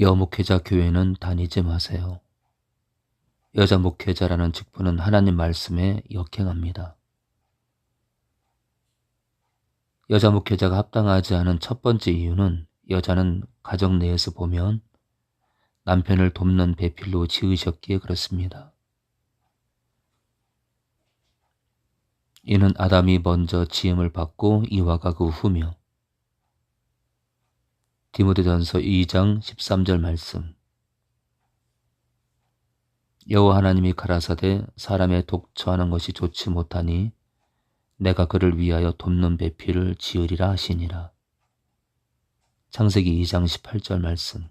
여목회자 교회는 다니지 마세요. 여자 목회자라는 직분은 하나님 말씀에 역행합니다. 여자 목회자가 합당하지 않은 첫 번째 이유는 여자는 가정 내에서 보면 남편을 돕는 배필로 지으셨기에 그렇습니다. 이는 아담이 먼저 지음을 받고 이와가 그 후며 디모데전서 2장 13절 말씀 여호와 하나님이 가라사대 사람의 독처하는 것이 좋지 못하니 내가 그를 위하여 돕는 배필을 지으리라 하시니라. 창세기 2장 18절 말씀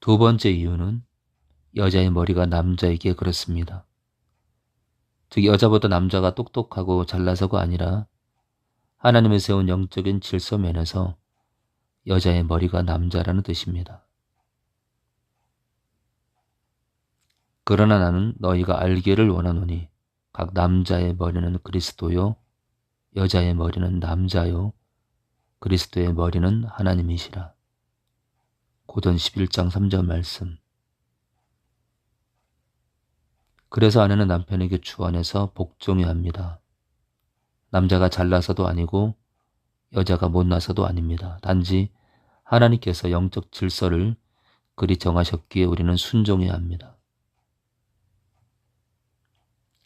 두 번째 이유는 여자의 머리가 남자에게 그렇습니다. 즉 여자보다 남자가 똑똑하고 잘나서가 아니라 하나님의 세운 영적인 질서 면에서 여자의 머리가 남자라는 뜻입니다. 그러나 나는 너희가 알기를 원하노니 각 남자의 머리는 그리스도요 여자의 머리는 남자요 그리스도의 머리는 하나님이시라. 고전 11장 3절 말씀 그래서 아내는 남편에게 주안해서 복종해야 합니다. 남자가 잘나서도 아니고 여자가 못나서도 아닙니다. 단지 하나님께서 영적 질서를 그리 정하셨기에 우리는 순종해야 합니다.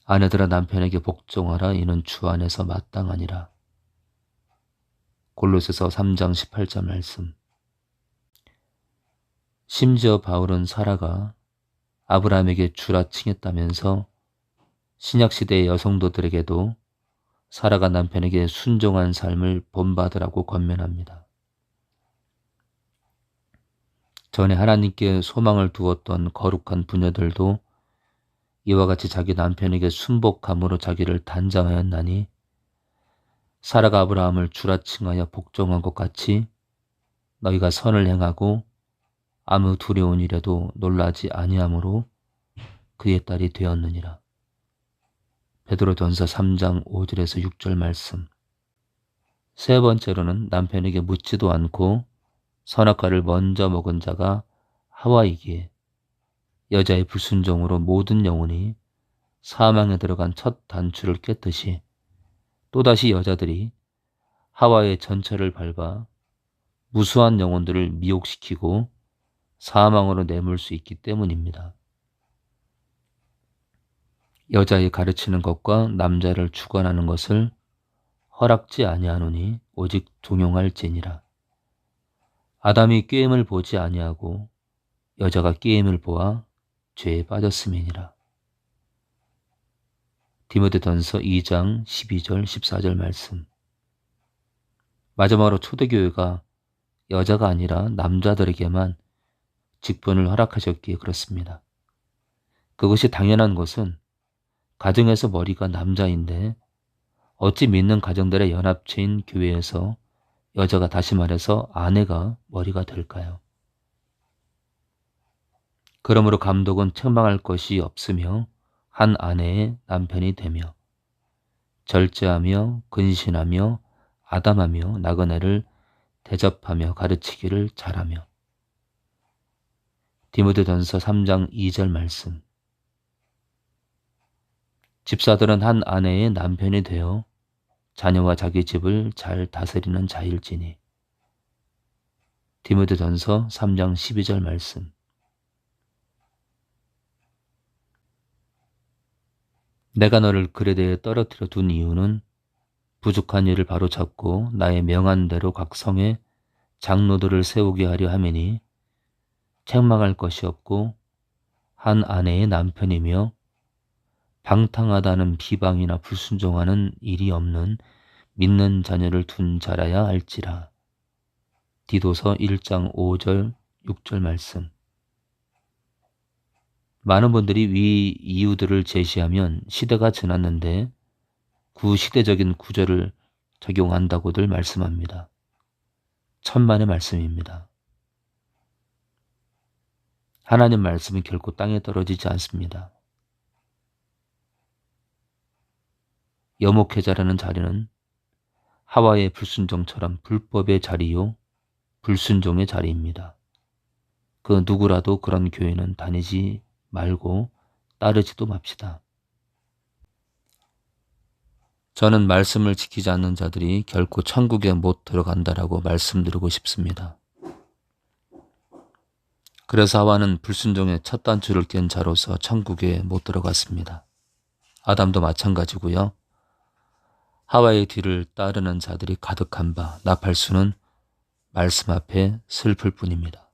아내들아 남편에게 복종하라 이는 주 안에서 마땅하니라. 골로새서 3장 18절 말씀 심지어 바울은 사라가 아브라함에게 주라 칭했다면서 신약시대의 여성도들에게도 사라가 남편에게 순종한 삶을 본받으라고 권면합니다. 전에 하나님께 소망을 두었던 거룩한 부녀들도 이와 같이 자기 남편에게 순복함으로 자기를 단장하였나니 사라가 아브라함을 주라칭하여 복종한 것 같이 너희가 선을 행하고 아무 두려운 일에도 놀라지 아니하므로 그의 딸이 되었느니라. 베드로전서 3장 5절에서 6절 말씀. 세 번째로는 남편에게 묻지도 않고 선악과를 먼저 먹은 자가 하와이기에 여자의 불순종으로 모든 영혼이 사망에 들어간 첫 단추를 깼듯이 또다시 여자들이 하와의 전철을 밟아 무수한 영혼들을 미혹시키고 사망으로 내몰 수 있기 때문입니다. 여자의 가르치는 것과 남자를 주관하는 것을 허락지 아니하노니 오직 종용할지니라. 아담이 꾀임을 보지 아니하고 여자가 꾀임을 보아 죄에 빠졌음이니라. 디모데전서 2장 12절 14절 말씀. 마지막으로 초대교회가 여자가 아니라 남자들에게만 직분을 허락하셨기에 그렇습니다. 그것이 당연한 것은 가정에서 머리가 남자인데 어찌 믿는 가정들의 연합체인 교회에서 여자가 다시 말해서 아내가 머리가 될까요? 그러므로 감독은 책망할 것이 없으며 한 아내의 남편이 되며 절제하며 근신하며 아담하며 나그네를 대접하며 가르치기를 잘하며 디모데전서 3장 2절 말씀 집사들은 한 아내의 남편이 되어 자녀와 자기 집을 잘 다스리는 자일지니. 디모데 전서 3장 12절 말씀. 내가 너를 글에 대해 떨어뜨려 둔 이유는 부족한 일을 바로 잡고 나의 명한 대로 각 성에 장로들을 세우게 하려 함이니 책망할 것이 없고 한 아내의 남편이며 방탕하다는 비방이나 불순종하는 일이 없는 믿는 자녀를 둔 자라야 할지라. 디도서 1장 5절 6절 말씀 많은 분들이 위 이유들을 제시하면 시대가 지났는데 구시대적인 구절을 적용한다고들 말씀합니다. 천만의 말씀입니다. 하나님 말씀은 결코 땅에 떨어지지 않습니다. 여목회자라는 자리는 하와의 불순종처럼 불법의 자리요 불순종의 자리입니다. 그 누구라도 그런 교회는 다니지 말고 따르지도 맙시다. 저는 말씀을 지키지 않는 자들이 결코 천국에 못 들어간다라고 말씀드리고 싶습니다. 그래서 하와는 불순종의 첫 단추를 깬 자로서 천국에 못 들어갔습니다. 아담도 마찬가지고요. 하와의 뒤를 따르는 자들이 가득한 바 나팔수는 말씀 앞에 슬플 뿐입니다.